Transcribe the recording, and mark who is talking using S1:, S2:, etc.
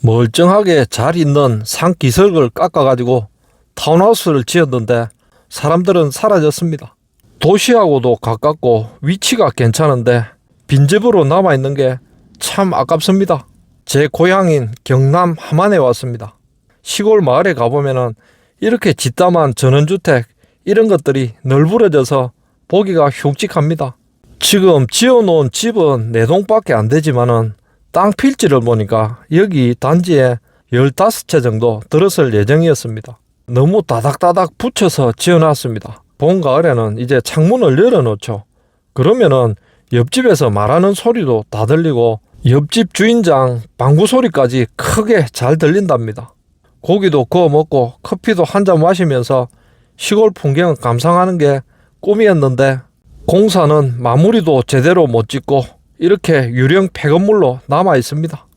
S1: 멀쩡하게 잘 있는 산 기슭을 깎아가지고 타운하우스를 지었는데 사람들은 사라졌습니다. 도시하고도 가깝고 위치가 괜찮은데 빈집으로 남아있는 게 참 아깝습니다. 제 고향인 경남 함안에 왔습니다. 시골 마을에 가보면은 이렇게 짓담한 전원주택 이런 것들이 널브러져서 보기가 흉측합니다. 지금 지어놓은 집은 네 동밖에 안 되지만은 땅 필지를 보니까 여기 단지에 15채 정도 들었을 예정이었습니다. 너무 다닥다닥 붙여서 지어놨습니다. 봄, 가을에는 이제 창문을 열어놓죠. 그러면은 옆집에서 말하는 소리도 다 들리고 옆집 주인장 방구 소리까지 크게 잘 들린답니다. 고기도 구워 먹고 커피도 한 잔 마시면서 시골 풍경을 감상하는 게 꿈이었는데 공사는 마무리도 제대로 못 짓고 이렇게 유령 폐건물로 남아 있습니다.